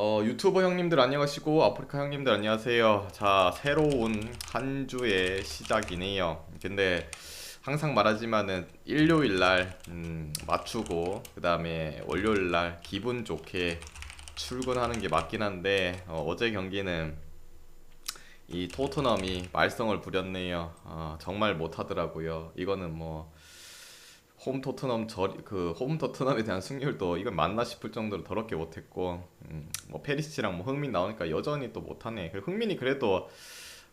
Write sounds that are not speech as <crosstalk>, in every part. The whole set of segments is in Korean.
어, 유튜버 형님들 안녕하시고 아프리카 형님들 안녕하세요. 자, 새로운 한 주의 시작이네요. 근데 항상 말하지만은 일요일 날 음, 맞추고 그 다음에 월요일 날 기분 좋게 출근하는 게 맞긴 한데 어, 제 경기는 이 토트넘이 말썽을 부렸네요. 어, 정말 못하더라고요. 이거는 뭐 홈 토트넘 저그홈 토트넘에 대한 승률도 이건 맞나 싶을 정도로 더럽게 못했고 음, 뭐 페리시치랑 뭐 흥민 나오니까 여전히 또 못하네. 그리고 흥민이 그래도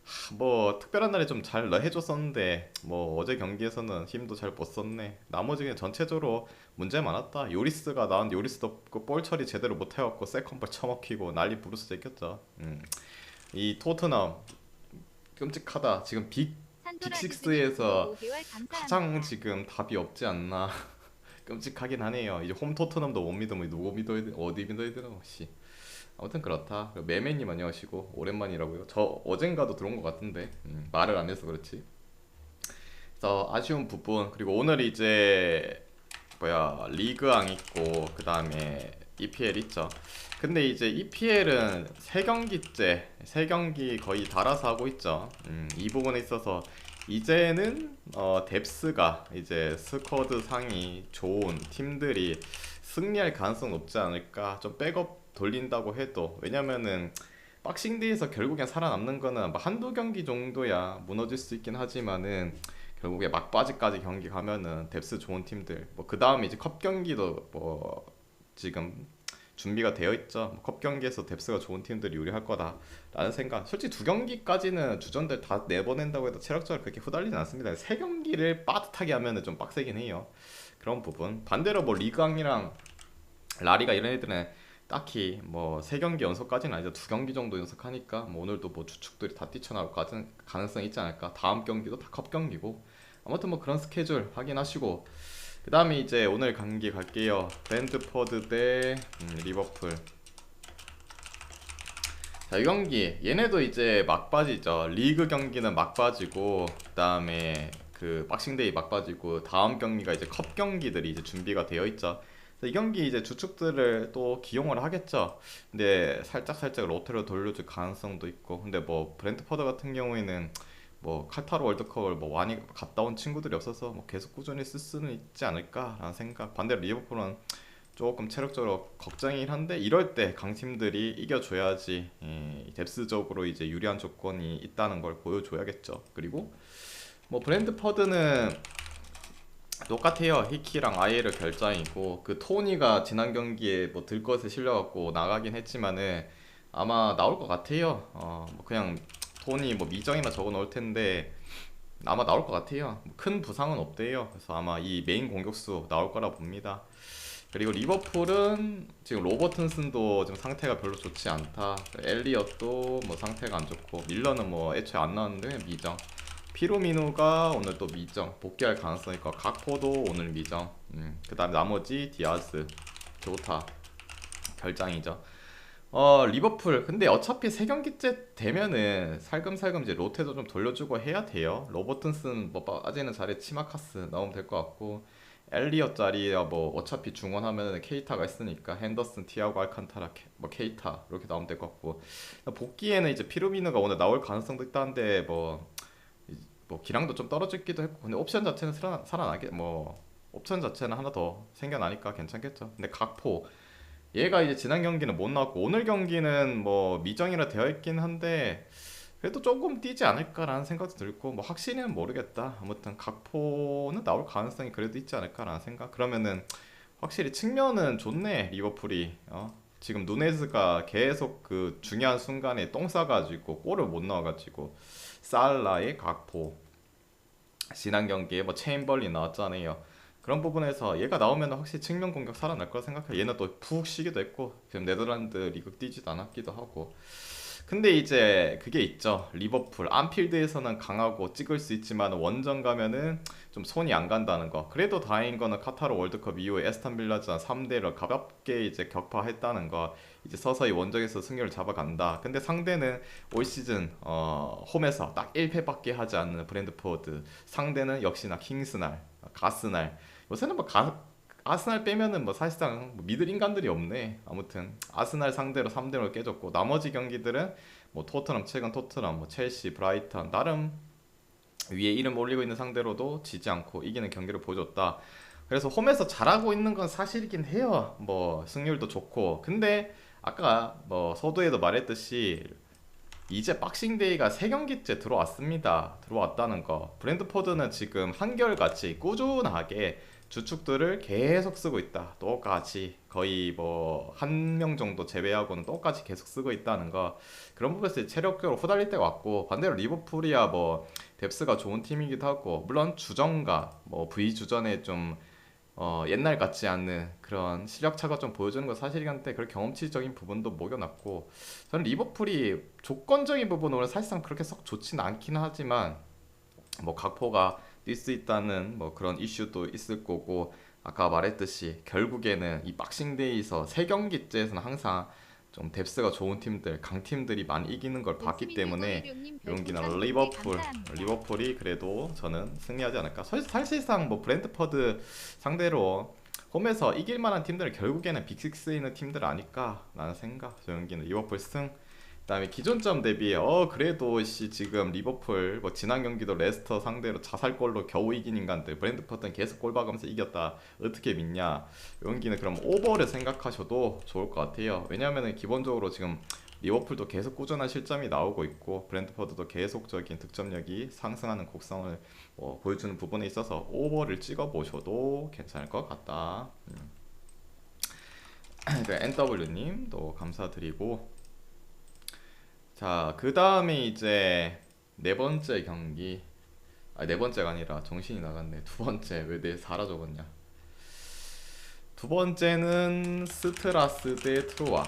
하, 뭐 특별한 날에 좀 잘 해줬었는데 뭐 어제 경기에서는 힘도 잘 못 썼네. 나머지는 전체적으로 문제 많았다. 요리스가 나왔는데 요리스도 그볼 처리 제대로 못 해갖고 세컨볼 처먹히고 난리 부르스 제꼈죠. 음. 이 토트넘 끔찍하다. 지금 빅 빅식스에서 가장 지금 답이 없지 않나 <laughs> 끔찍하긴 하네요. 이제 홈 토트넘도 못 믿으면 누구 믿어야 돼? 어디 믿어야 되나? 씨. 아무튼 그렇다. 매매님 안녕하시고 오랜만이라고요. 저 어젠가도 들어온 것 같은데 음, 말을 안 해서 그렇지. 그래서 아쉬운 부분 그리고 오늘 이제 뭐야 리그왕 있고 그 다음에 EPL 있죠. 근데 이제 EPL은 세 경기째 세 경기 거의 달아서 하고 있죠. 음, 이 부분에 있어서 이제는 어, 뎁스가 이제 스쿼드 상이 좋은 팀들이 승리할 가능성 높지 않을까 좀 백업 돌린다고 해도 왜냐면은 박싱데이에서 결국엔 살아남는 거는 뭐 한두 경기 정도야 무너질 수 있긴 하지만은 결국에 막바지까지 경기 가면은 뎁스 좋은 팀들 뭐 그 다음에 이제 컵 경기도 뭐 지금 준비가 되어 있죠. 뭐컵 경기에서 뎁스가 좋은 팀들이 유리할 거다라는 생각. 솔직히 두 경기까지는 주전들 다 내보낸다고 해도 체력적으로 그렇게 후달리진 않습니다. 세 경기를 빠듯하게 하면은 좀 빡세긴 해요. 그런 부분. 반대로 뭐 리그왕이랑 라리가 이런 애들은 딱히 뭐 세 경기 연속까지는 아니죠. 두 경기 정도 연속하니까 뭐 오늘도 뭐 주축들이 다 뛰쳐나올 가능성이 있지 않을까. 다음 경기도 다 컵 경기고. 아무튼 뭐 그런 스케줄 확인하시고 그 다음에 이제 오늘 경기 갈게요. 밴드퍼드 대 음, 리버풀. 자, 이 경기 얘네도 이제 막바지죠. 리그 경기는 막바지고 그 다음에 그 박싱데이 막바지고 다음 경기가 이제 컵 경기들이 이제 준비가 되어 있죠. 이 경기 이제 주축들을 또 기용을 하겠죠. 근데 살짝 살짝 로테로 돌려줄 가능성도 있고. 근데 뭐 브랜트퍼드 같은 경우에는 뭐 카타르 월드컵을 뭐 많이 갔다 온 친구들이 없어서 뭐 계속 꾸준히 쓸 수는 있지 않을까라는 생각. 반대로 리버풀은 조금 체력적으로 걱정이긴 한데 이럴 때 강팀들이 이겨줘야지 예, 뎁스적으로 이제 유리한 조건이 있다는 걸 보여줘야겠죠. 그리고 뭐 브랜드 퍼드는 똑같아요. 히키랑 아이를 결장이고 그 토니가 지난 경기에 뭐 들것에 실려갖고 나가긴 했지만은 아마 나올 것 같아요. 어뭐 그냥 돈이 뭐 미정이나 적어 놓을 텐데 아마 나올 것 같아요. 큰 부상은 없대요. 그래서 아마 이 메인 공격수 나올 거라 봅니다. 그리고 리버풀은 지금 로버튼슨도 지금 상태가 별로 좋지 않다. 엘리엇도 뭐 상태가 안 좋고 밀러는 뭐 애초에 안 나왔는데 미정. 피로미누가 오늘 또 미정 복귀할 가능성이 있고 각포도 오늘 미정. 음, 그다음 나머지 디아스 좋다 결장이죠. 어 리버풀 근데 어차피 세 경기째 되면은 살금살금 이제 로테도 좀 돌려주고 해야 돼요. 로버튼슨 뭐 빠지는 자리에 치마카스 나오면 될 것 같고 엘리엇 자리에 뭐 어차피 중원하면은 케이타가 있으니까 핸더슨, 티아고, 알칸타라, 뭐 케이타 이렇게 나오면 될 것 같고 복귀에는 이제 피루미누가 오늘 나올 가능성도 있다는데 뭐, 뭐 기량도 좀 떨어지기도 했고 근데 옵션 자체는 살아, 살아나게 뭐 옵션 자체는 하나 더 생겨나니까 괜찮겠죠. 근데 각포 얘가 이제 지난 경기는 못 나왔고 오늘 경기는 뭐 미정이라 되어 있긴 한데 그래도 조금 뛰지 않을까라는 생각도 들고 뭐 확실히는 모르겠다. 아무튼 각포는 나올 가능성이 그래도 있지 않을까라는 생각. 그러면은 확실히 측면은 좋네 리버풀이. 어? 지금 누네즈가 계속 그 중요한 순간에 똥 싸가지고 골을 못 넣어가지고 살라의 각포 지난 경기에 뭐 체인벌리 나왔잖아요. 그런 부분에서 얘가 나오면 확실히 측면 공격 살아날 거라 생각해. 얘는 또 푹 쉬기도 했고 지금 네덜란드 리그 뛰지도 않았기도 하고. 근데 이제 그게 있죠. 리버풀 안필드에서는 강하고 찍을 수 있지만 원정 가면은 좀 손이 안 간다는 거. 그래도 다행인 거는 카타르 월드컵 이후에 에스턴 빌라전 3대를 가볍게 이제 격파했다는 거. 이제 서서히 원정에서 승리를 잡아간다. 근데 상대는 올 시즌 어, 홈에서 딱 1패밖에 하지 않는 브랜드포드. 상대는 역시나 킹스날, 가스날. 요새는 뭐 가, 아스날 빼면은 뭐 사실상 뭐 믿을 인간들이 없네. 아무튼 아스날 상대로 3대 0을 깨졌고 나머지 경기들은 뭐 토트넘 최근 토트넘 뭐 첼시 브라이턴 나름 위에 이름 올리고 있는 상대로도 지지 않고 이기는 경기를 보여줬다. 그래서 홈에서 잘하고 있는 건 사실이긴 해요. 뭐 승률도 좋고. 근데 아까 뭐 서두에도 말했듯이 이제 박싱데이가 세 경기째 들어왔습니다. 들어왔다는 거. 브랜드포드는 지금 한결같이 꾸준하게 주축들을 계속 쓰고 있다. 똑같이 거의 뭐 한 명 정도 제외하고는 똑같이 계속 쓰고 있다는 거. 그런 부분에서 체력적으로 후달릴 때가 왔고 반대로 리버풀이야 뭐 뎁스가 좋은 팀이기도 하고 물론 주전과 뭐 V 주전에 좀 어, 옛날 같지 않는 그런 실력 차가 좀 보여주는 건 사실이긴 한데 그런 경험치적인 부분도 목여놨고 저는 리버풀이 조건적인 부분으로 사실상 그렇게 썩 좋진 않긴 하지만 뭐 각포가 뛸 수 있다는 뭐 그런 이슈도 있을 거고 아까 말했듯이 결국에는 이 박싱데이에서 세 경기째에서는 항상 좀 뎁스가 좋은 팀들, 강팀들이 많이 이기는 걸 봤기 때문에 용기는 리버풀, 리버풀이 그래도 저는 승리하지 않을까. 사실- 사실상 뭐 브랜드퍼드 상대로 홈에서 이길 만한 팀들은 결국에는 빅식스에 있는 팀들 아닐까라는 생각. 저 용기는 리버풀 승. 그다음에 기존점 대비 어 그래도 씨 지금 리버풀 뭐 지난 경기도 레스터 상대로 자살골로 겨우 이긴 인간들 브랜드퍼드는 계속 골 박으면서 이겼다 어떻게 믿냐 용기는 그럼 오버를 생각하셔도 좋을 것 같아요 왜냐하면 기본적으로 지금 리버풀도 계속 꾸준한 실점이 나오고 있고 브랜드퍼드도 계속적인 득점력이 상승하는 곡성을 뭐 보여주는 부분에 있어서 오버를 찍어 보셔도 괜찮을 것 같다. 음. <clears throat> 네, NW님도 감사드리고 자 그 다음에 이제 네 번째 경기 아 네 번째가 아니라 정신이 나갔네 두 번째 왜 내 사라 적었냐 두 번째는 스트라스 대 트로아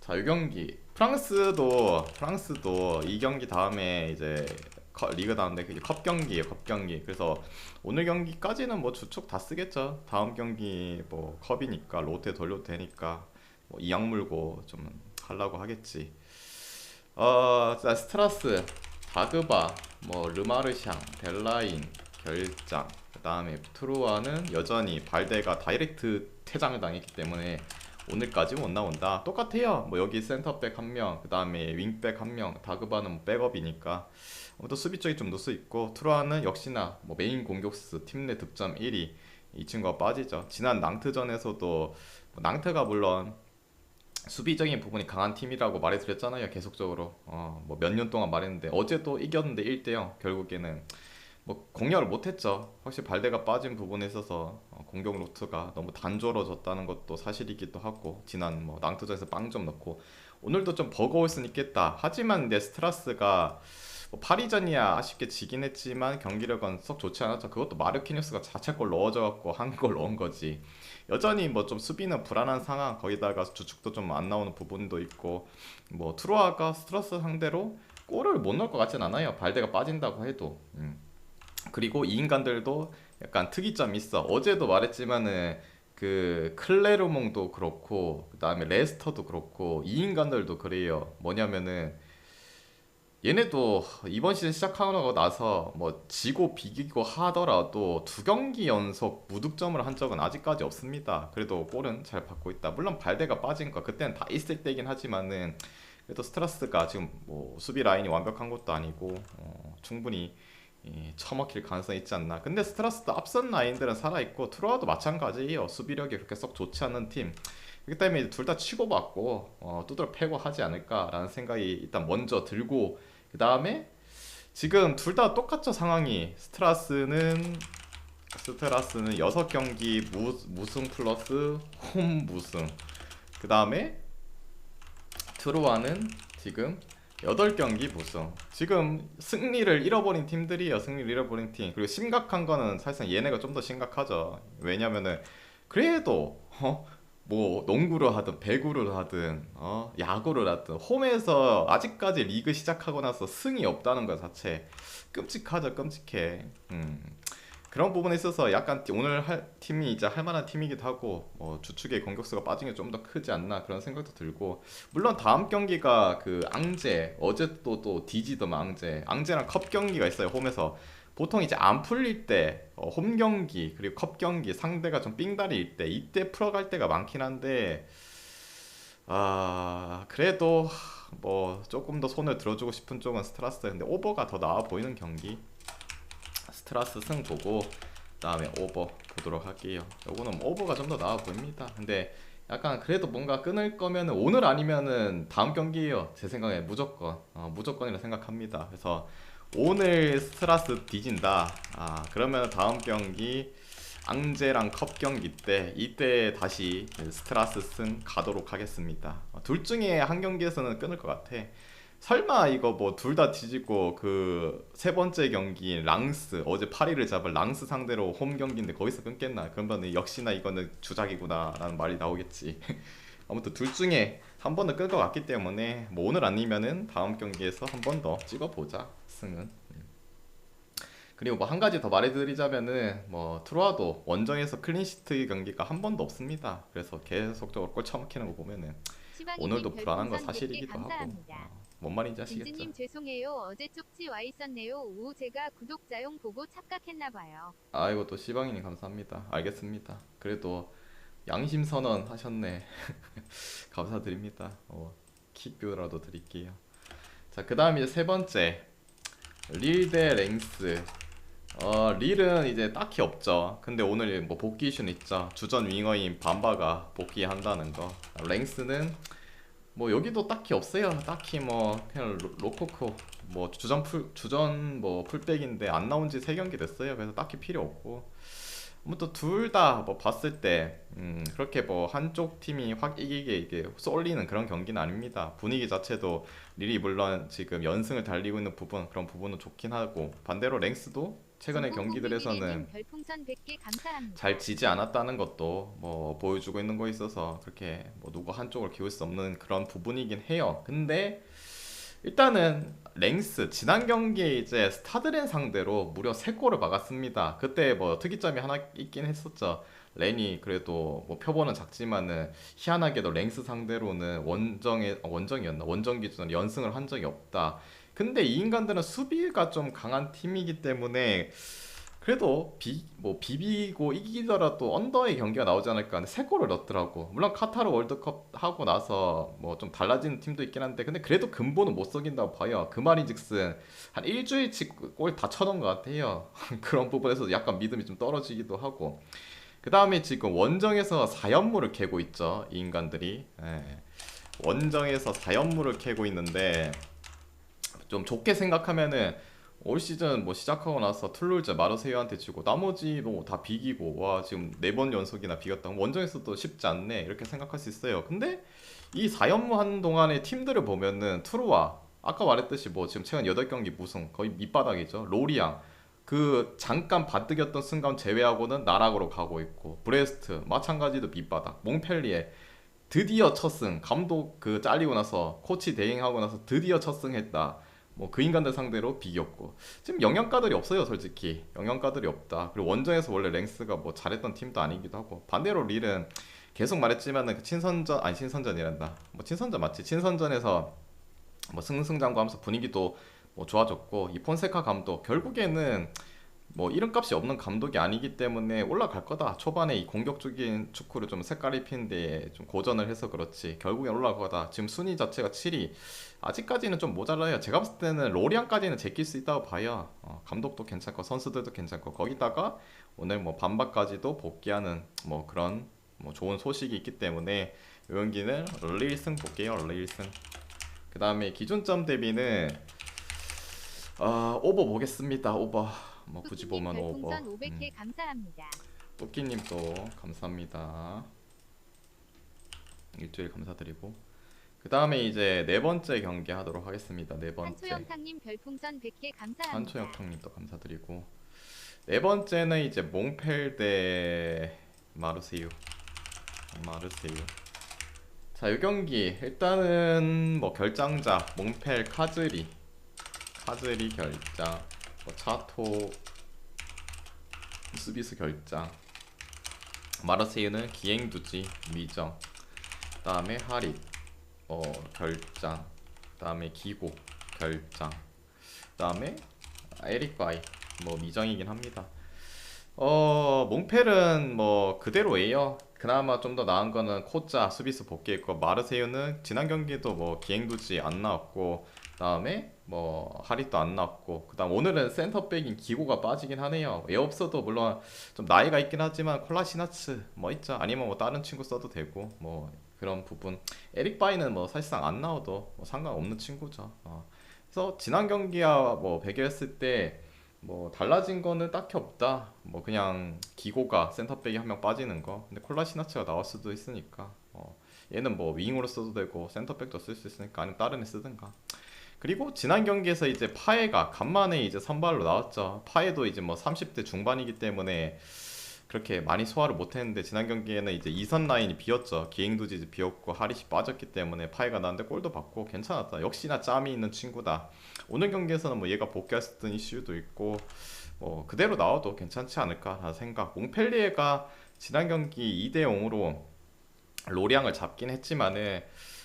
자, 이 경기 프랑스도 프랑스도 이 경기 다음에 이제 커- 리그 다음에 그컵 경기예요, 컵 경기. 그래서 오늘 경기까지는 뭐 주축 다 쓰겠죠. 다음 경기 뭐 컵이니까 롯데 돌려도 되니까 뭐 이악 물고 좀 하려고 하겠지. 어, 자, 스트라스, 다그바, 뭐 르마르샹, 델라인, 결장. 그 다음에 트루아는 여전히 발데가 다이렉트 퇴장을 당했기 때문에 오늘까지 못 나온다. 똑같아요. 뭐 여기 센터백 한 명, 그 다음에 윙백 한 명, 다그바는 뭐 백업이니까 아무튼 수비 쪽이 좀 놓수 있고 트루아는 역시나 뭐 메인 공격수 팀 내 득점 1위 이 친구가 빠지죠. 지난 낭트전에서도 뭐 낭트가 물론 수비적인 부분이 강한 팀이라고 말해드렸잖아요. 계속적으로 어, 뭐 몇 년 동안 말했는데 어제도 이겼는데 1대0 결국에는 뭐 공략을 못했죠. 확실히 발대가 빠진 부분에 있어서 어, 공격 루트가 너무 단조로워졌다는 것도 사실이기도 하고 지난 뭐 낭트전에서 빵점 넣고 오늘도 좀 버거울 수는 있겠다. 하지만 내 스트라스가 뭐 파리전이야 아쉽게 지긴 했지만 경기력은 썩 좋지 않았죠. 그것도 마르키뉴스가 자책골 넣어져 갖고 한 골 넣은 거지. 여전히 뭐 좀 수비는 불안한 상황 거기다가 주축도 좀 안 나오는 부분도 있고 뭐 트로아가 스트라스 상대로 골을 못 넣을 것 같진 않아요. 발대가 빠진다고 해도. 음. 그리고 이 인간들도 약간 특이점이 있어. 어제도 말했지만은 그 클레르몽도 그렇고 그다음에 레스터도 그렇고 이 인간들도 그래요. 뭐냐면은 얘네도 이번 시즌 시작하고 나서 뭐 지고 비기고 하더라도 두 경기 연속 무득점을 한 적은 아직까지 없습니다. 그래도 골은 잘 받고 있다. 물론 발대가 빠진 거 그때는 다 있을 때긴 하지만은 그래도 스트라스가 지금 뭐 수비 라인이 완벽한 것도 아니고 어, 충분히 이 처먹힐 가능성이 있지 않나. 근데 스트라스도 앞선 라인들은 살아있고 트로아도 마찬가지예요. 수비력이 그렇게 썩 좋지 않은 팀. 그렇기 때문에 둘 다 치고받고 어, 두드려 패고 하지 않을까라는 생각이 일단 먼저 들고 그 다음에 지금 둘 다 똑같죠 상황이 스트라스는 스트라스는 6경기 무, 무승 플러스 홈 무승 그 다음에 트로아는 지금 8경기 무승. 지금 승리를 잃어버린 팀들이에요. 승리를 잃어버린 팀. 그리고 심각한 거는 사실상 얘네가 좀 더 심각하죠. 왜냐면은 그래도 어? 뭐 농구를 하든 배구를 하든 어? 야구를 하든 홈에서 아직까지 리그 시작하고 나서 승이 없다는 것 자체 끔찍하죠. 끔찍해. 음. 그런 부분에 있어서 약간 오늘 할 팀이 이제 할 만한 팀이기도 하고 뭐 주축의 공격수가 빠진 게 좀 더 크지 않나 그런 생각도 들고 물론 다음 경기가 그 앙제 어제 또또 디지더만 앙제 앙제랑 컵 경기가 있어요 홈에서 보통 이제 안 풀릴 때 어, 홈 경기 그리고 컵 경기 상대가 좀 삥다리일 때 이때 풀어갈 때가 많긴 한데 아 그래도 뭐 조금 더 손을 들어주고 싶은 쪽은 스트라스. 근데 오버가 더 나아 보이는 경기. 스트라스 승 보고 그다음에 오버 보도록 할게요. 요거는 뭐 오버가 좀 더 나아 보입니다. 근데 약간 그래도 뭔가 끊을 거면은 오늘 아니면은 다음 경기예요. 제 생각에 무조건. 어, 무조건이라 생각합니다. 그래서 오늘 스트라스 뒤진다. 아 그러면 다음 경기 앙제랑 컵 경기 때 이때 다시 스트라스 승 가도록 하겠습니다. 어, 둘 중에 한 경기에서는 끊을 것 같아. 설마 이거 뭐 둘 다 뒤지고 그 세 번째 경기 랑스 어제 파리를 잡을 랑스 상대로 홈 경기인데 거기서 끊겠나? 그러면 역시나 이거는 주작이구나 라는 말이 나오겠지 <laughs> 아무튼 둘 중에 한 번은 끌 것 같기 때문에 뭐 오늘 아니면은 다음 경기에서 한 번 더 찍어보자 승은 음. 그리고 뭐 한 가지 더 말해드리자면은 뭐 트로아도 원정에서 클린시트 경기가 한 번도 없습니다 그래서 계속적으로 골 처먹히는 거 보면은 오늘도 불안한 건 사실이기도 하고 어, 뭔 말인지 아시겠죠? 진지님 죄송해요. 어제 쪽지 와 있었네요. 우 제가 구독자용 보고 착각했나봐요. 아이고 또 시방이님 감사합니다. 알겠습니다. 그래도 양심 선언 하셨네. <laughs> 감사드립니다. 어, 킥뷰라도 드릴게요. 자, 그 다음 이제 세 번째 릴 대 랭스. 어, 릴은 이제 딱히 없죠. 근데 오늘 뭐 복귀 이슈는 있죠. 주전 윙어인 반바가 복귀한다는 거. 랭스는 뭐 여기도 딱히 없어요. 딱히 뭐 그냥 로- 로코코 뭐 주전 풀 주전 뭐 풀백인데 안 나온 지 세 경기 됐어요. 그래서 딱히 필요 없고 아무튼 둘다 뭐 봤을 때 음, 그렇게 뭐 한쪽 팀이 확 이기게 이게 쏠리는 그런 경기는 아닙니다. 분위기 자체도 릴이 물론 지금 연승을 달리고 있는 부분 그런 부분은 좋긴 하고 반대로 랭스도 최근의 경기들에서는 전국국민이님 별풍선 100개 감사합니다. 잘 지지 않았다는 것도 뭐 보여주고 있는 거 있어서 그렇게 뭐 누구 한쪽을 기울 수 없는 그런 부분이긴 해요. 근데 일단은 랭스 지난 경기에 이제 스타드렌 상대로 무려 3골을 막았습니다. 그때 뭐 특이점이 하나 있긴 했었죠. 렌이 그래도 뭐 표본은 작지만은 희한하게도 랭스 상대로는 원정에 어, 원정이었나 원정 기준으로 연승을 한 적이 없다. 근데 이 인간들은 수비가 좀 강한 팀이기 때문에 그래도 비, 뭐 비비고 이기더라도 언더의 경기가 나오지 않을까 하는 세 골을 넣었더라고. 물론 카타르 월드컵 하고 나서 뭐 좀 달라진 팀도 있긴 한데 근데 그래도 근본은 못 속인다고 봐요. 그 말인즉슨 한 일주일치 골 다 쳐놓은 것 같아요. <laughs> 그런 부분에서 약간 믿음이 좀 떨어지기도 하고. 그 다음에 지금 원정에서 4연무를 캐고 있죠. 이 인간들이. 예. 원정에서 4연무를 캐고 있는데 좀 좋게 생각하면은 올 시즌 뭐 시작하고 나서 툴룰즈 마르세유한테 지고 나머지도 다 비기고 와 지금 네 번 연속이나 비겼다 원정에서도 쉽지 않네 이렇게 생각할 수 있어요. 근데 이 4연무 하는 동안의 팀들을 보면은 투르와 아까 말했듯이 뭐 지금 최근 8경기 무승 거의 밑바닥이죠. 로리앙. 그 잠깐 바득였던 순간 제외하고는 나락으로 가고 있고 브레스트 마찬가지도 밑바닥. 몽펠리에 드디어 첫승. 감독 그 잘리고 나서 코치 대행하고 나서 드디어 첫승했다 뭐 그 인간들 상대로 비겼고. 지금 영양가들이 없어요 솔직히. 영양가들이 없다. 그리고 원정에서 원래 랭스가 뭐 잘했던 팀도 아니기도 하고. 반대로 릴은 계속 말했지만은 그 친선전 아니 친선전이란다. 뭐 친선전 맞지? 친선전에서 뭐 승승장구하면서 분위기도 뭐 좋아졌고 이 폰세카 감독 결국에는 뭐 이름값이 없는 감독이 아니기 때문에 올라갈 거다 초반에 이 공격적인 축구를 좀 색깔 입히는데 좀 고전을 해서 그렇지 결국엔 올라갈 거다 지금 순위 자체가 7위 아직까지는 좀 모자라요. 제가 봤을 때는 로리안까지는 제낄 수 있다고 봐요. 어, 감독도 괜찮고 선수들도 괜찮고 거기다가 오늘 뭐 반박까지도 복귀하는 뭐 그런 뭐 좋은 소식이 있기 때문에 럴리 1승 볼게요. 1승. 그 다음에 기준점 대비는 아 오버 보겠습니다. 오버 뭐 굳이 보면 오버. 별풍선 500개 음. 감사합니다. 또끼님도 감사합니다. 일주일 감사드리고 그 다음에 이제 네 번째 경기 하도록 하겠습니다. 네 번째 한초영탕님 별풍선 100개 감사합니다. 한초영탕님도 감사드리고 네 번째는 이제 몽펠 대 마르세유 마르세유 자이 경기 일단은 뭐 결장자 몽펠 카즈리 카즈리 결장 뭐 차토 스비스 결장 마르세유는 기행두지 미정 그다음에 하릿 어 결장 그다음에 기고 결장 그다음에 에릭 바이 뭐 미정이긴 합니다. 어 몽펠은 뭐 그대로예요. 그나마 좀 더 나은 거는 코짜 수비수 복귀했고 마르세유는 지난 경기도 뭐 기행두지 안 나왔고 그다음에 뭐 하리도 안 나왔고 그다음 오늘은 센터백인 기고가 빠지긴 하네요. 왜 없어도 물론 좀 나이가 있긴 하지만 콜라시나츠 뭐 있죠. 아니면 뭐 다른 친구 써도 되고 뭐 그런 부분. 에릭 바이는 뭐 사실상 안 나와도 뭐 상관없는 친구죠. 어. 그래서 지난 경기와 뭐 비교했을 때 뭐 달라진 거는 딱히 없다. 뭐 그냥 기고가 센터백이 한 명 빠지는 거. 근데 콜라시나츠가 나올 수도 있으니까. 어. 얘는 뭐 윙으로 써도 되고 센터백도 쓸 수 있으니까 아니면 다른 애 쓰든가. 그리고 지난 경기에서 이제 파에가 간만에 이제 선발로 나왔죠. 파에도 이제 뭐 30대 중반이기 때문에 그렇게 많이 소화를 못했는데 지난 경기에는 이제 이선 라인이 비었죠. 기행두지 비었고 하릿이 빠졌기 때문에 파이가 나는데 골도 받고 괜찮았다. 역시나 짬이 있는 친구다. 오늘 경기에서는 뭐 얘가 복귀했던 이슈도 있고 뭐 그대로 나와도 괜찮지 않을까라는 생각. 몽펠리에가 지난 경기 2대 0으로 로리앙을 잡긴 했지만은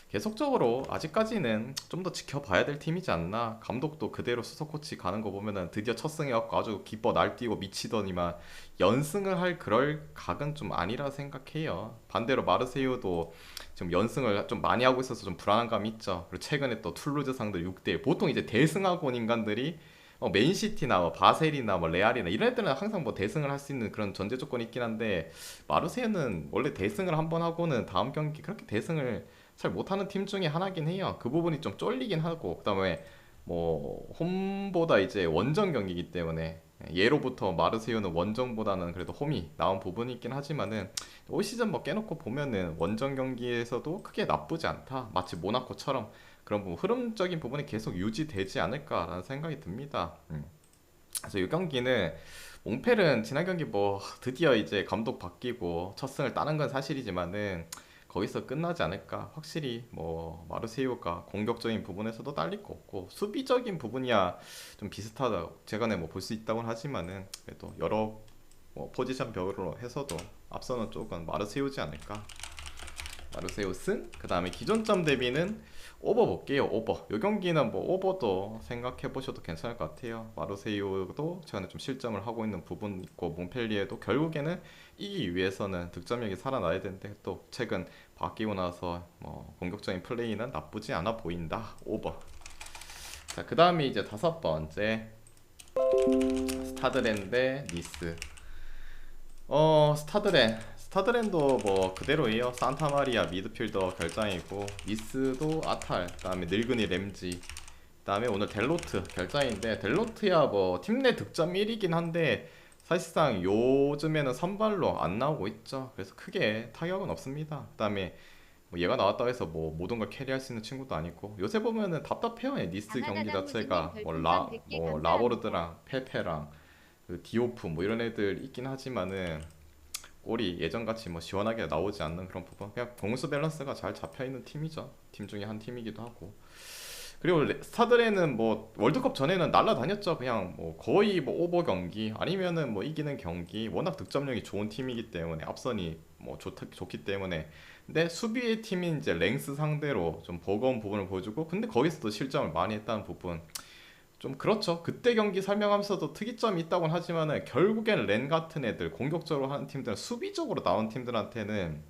계속적으로 아직까지는 좀 더 지켜봐야 될 팀이지 않나. 감독도 그대로 수석 코치 가는 거 보면은 드디어 첫 승해갖고 아주 기뻐 날뛰고 미치더니만 연승을 할 그럴 각은 좀 아니라 생각해요. 반대로 마르세유도 지금 연승을 좀 많이 하고 있어서 좀 불안한 감이 있죠. 그리고 최근에 또 툴루즈 상대 6대1 보통 이제 대승하고 온 인간들이 어, 맨시티나 뭐 바셀이나 뭐 레알이나 이런 애들은 항상 뭐 대승을 할 수 있는 그런 전제 조건이 있긴 한데 마르세유는 원래 대승을 한 번 하고는 다음 경기 그렇게 대승을 잘 못하는 팀 중에 하나긴 해요. 그 부분이 좀 쫄리긴 하고 그다음에 뭐 홈보다 이제 원정 경기이기 때문에 예로부터 마르세유는 원정보다는 그래도 홈이 나온 부분이 있긴 하지만은 올 시즌 뭐 깨놓고 보면은 원정 경기에서도 크게 나쁘지 않다. 마치 모나코처럼 그런 부분 흐름적인 부분이 계속 유지되지 않을까라는 생각이 듭니다. 음. 그래서 이 경기는 몽펠은 지난 경기 뭐 드디어 이제 감독 바뀌고 첫 승을 따는 건 사실이지만은 거기서 끝나지 않을까. 확실히 뭐 마르세유가 공격적인 부분에서도 딸릴 거 없고 수비적인 부분이야 좀 비슷하다. 최근에 뭐 볼 수 있다고는 하지만은 그래도 여러 뭐 포지션 벽으로 해서도 앞서는 쪽은 마르세유지 않을까. 마르세유 승. 그 다음에 기존점 대비는 오버 볼게요. 오버. 요 경기는 뭐 오버도 생각해 보셔도 괜찮을 것 같아요. 마르세유도 최근에 좀 실점을 하고 있는 부분 있고 몽펠리에도 결국에는 이기기 위해서는 득점력이 살아나야 되는데 또 최근 바뀌고 나서 뭐 공격적인 플레이는 나쁘지 않아 보인다. 오버. 자, 그 다음에 이제 다섯 번째 스타드랜 대 니스. 어, 스타드랜. 스타드랜도 뭐 그대로예요. 산타마리아 미드필더 결장이고 니스도 아탈, 그 다음에 늙은이 램지, 그 다음에 오늘 델로트 결장인데 델로트야 뭐 팀 내 득점 1위긴 한데 사실상 요즘에는 선발로 안 나오고 있죠. 그래서 크게 타격은 없습니다. 그 다음에 뭐 얘가 나왔다고 해서 뭐 모든 걸 캐리할 수 있는 친구도 아니고 요새 보면은 답답해요. 이 니스 경기 자체가 뭐 라 뭐 라보르드랑 페페랑 그 디오프 뭐 이런 애들 있긴 하지만은 골이 예전같이 뭐 시원하게 나오지 않는 그런 부분 그냥 공수 밸런스가 잘 잡혀 있는 팀이죠. 팀 중에 한 팀이기도 하고. 그리고 레- 스타드레는 뭐 월드컵 전에는 날라다녔죠. 그냥 뭐 거의 뭐 오버 경기 아니면은 뭐 이기는 경기 워낙 득점력이 좋은 팀이기 때문에 앞선이 뭐 좋, 좋기 때문에 근데 수비의 팀인 이제 랭스 상대로 좀 버거운 부분을 보여주고 근데 거기서도 실점을 많이 했다는 부분 좀 그렇죠. 그때 경기 설명하면서도 특이점이 있다고는 하지만은 결국엔 렌 같은 애들 공격적으로 하는 팀들은 수비적으로 나온 팀들한테는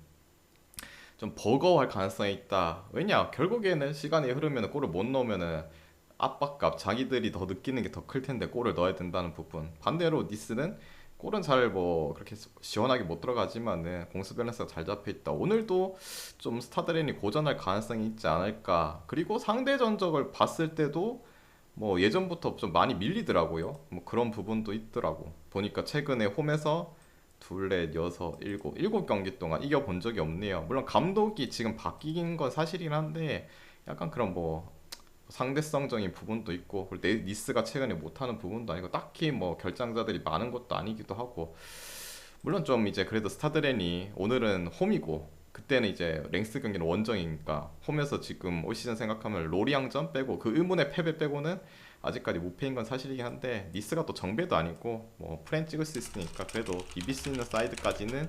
좀 버거워할 가능성이 있다. 왜냐? 결국에는 시간이 흐르면 골을 못 넣으면은 압박감 자기들이 더 느끼는 게 더 클 텐데 골을 넣어야 된다는 부분. 반대로 니스는 골은 잘 뭐 그렇게 시원하게 못 들어가지만은 공수 밸런스가 잘 잡혀 있다. 오늘도 좀 스타드렌이 고전할 가능성이 있지 않을까. 그리고 상대 전적을 봤을 때도 뭐 예전부터 좀 많이 밀리더라고요. 뭐 그런 부분도 있더라고. 보니까 최근에 홈에서 둘, 넷, 여섯, 일곱, 일곱 경기 동안 이겨 본 적이 없네요. 물론 감독이 지금 바뀐 건 사실이긴 한데 약간 그런 뭐 상대성적인 부분도 있고 그리고 네- 니스가 최근에 못하는 부분도 아니고 딱히 뭐 결장자들이 많은 것도 아니기도 하고 물론 좀 이제 그래도 스타드렌이 오늘은 홈이고 그때는 이제 랭스 경기는 원정이니까 홈에서 지금 올 시즌 생각하면 로리앙전 빼고 그 의문의 패배 빼고는 아직까지 무패인 건 사실이긴 한데 니스가 또 정배도 아니고 뭐 프렌 찍을 수 있으니까 그래도 비빌 수 있는 사이드까지는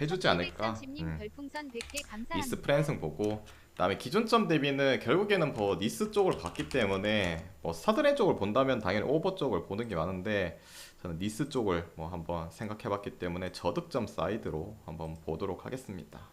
해주지 않을까? 님 음. 별풍선 100개 감사합니다. 니스 프랜승 보고 그다음에 기준점 대비는 결국에는 뭐 니스 쪽을 봤기 때문에 뭐 스타드렌 쪽을 본다면 당연히 오버 쪽을 보는 게 많은데 저는 니스 쪽을 뭐 한번 생각해봤기 때문에 저득점 사이드로 한번 보도록 하겠습니다.